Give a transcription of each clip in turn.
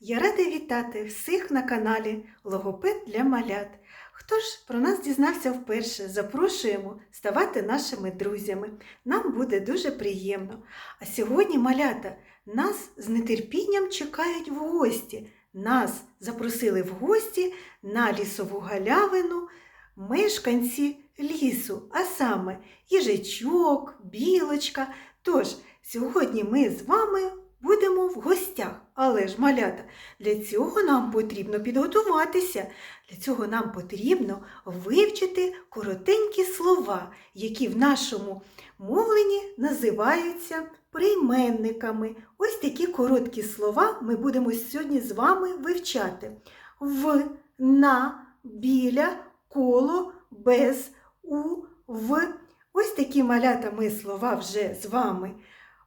Я рада вітати всіх на каналі Логопед для малят. Хто ж про нас дізнався вперше, запрошуємо ставати нашими друзями. Нам буде дуже приємно. А сьогодні малята нас з нетерпінням чекають в гості. Нас запросили в гості на лісову галявину мешканці лісу, а саме їжачок, білочка. Тож, сьогодні ми з вами будемо в гостях. Але ж, малята, для цього нам потрібно підготуватися. Для цього нам потрібно вивчити коротенькі слова, які в нашому мовленні називаються прийменниками. Ось такі короткі слова ми будемо сьогодні з вами вивчати. В, на, біля, коло, без, у, в. Ось такі малята ми слова вже з вами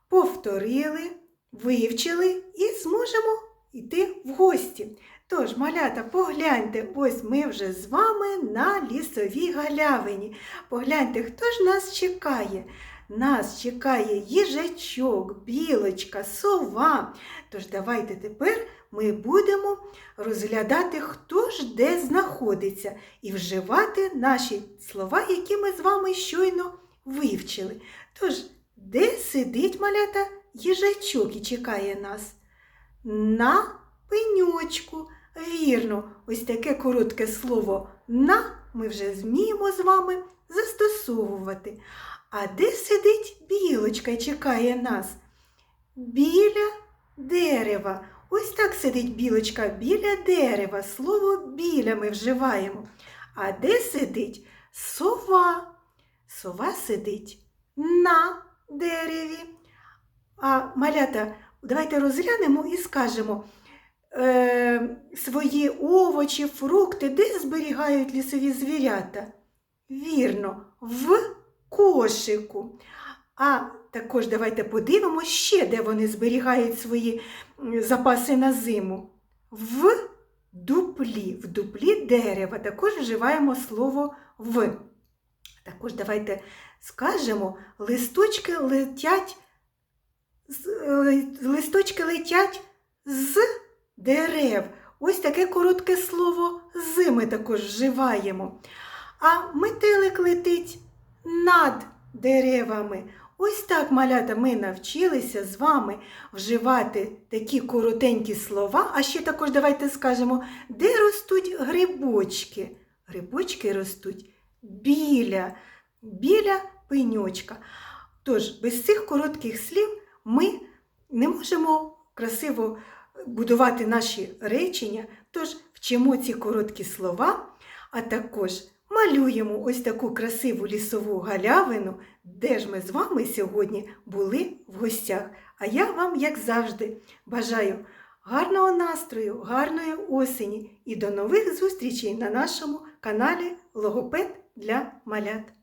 повторили, вивчили і зможемо йти в гості. Тож, малята, погляньте, ось ми вже з вами на лісовій галявині. Погляньте, хто ж нас чекає. Нас чекає їжачок, білочка, сова. Тож давайте тепер ми будемо розглядати, хто ж де знаходиться, і вживати наші слова, які ми з вами щойно вивчили. Тож, де сидить малята їжачок і чекає нас? На пеньочку. Вірно, ось таке коротке слово на ми вже зміємо з вами застосовувати. А де сидить білочка і чекає нас? Біля дерева. Ось так сидить білочка біля дерева. Слово біля ми вживаємо. А де сидить сова? Сова сидить на дереві. А малята, давайте розглянемо і скажемо е, свої овочі, фрукти, де зберігають лісові звірята? Вірно, в кошику. А також давайте подивимося ще, де вони зберігають свої запаси на зиму. В дуплі, в дуплі дерева. Також вживаємо слово в. Також давайте скажемо, листочки летять, листочки летять з дерев. Ось таке коротке слово з ми також вживаємо. А метелик летить над деревами. Ось так, малята, ми навчилися з вами вживати такі коротенькі слова. А ще також давайте скажемо, де ростуть грибочки. Грибочки ростуть біля, біля пеньочка. Тож, без цих коротких слів ми не можемо красиво будувати наші речення, тож вчимо ці короткі слова, а також малюємо ось таку красиву лісову галявину, де ж ми з вами сьогодні були в гостях. А я вам, як завжди, бажаю гарного настрою, гарної осені і до нових зустрічей на нашому каналі Логопед для малят.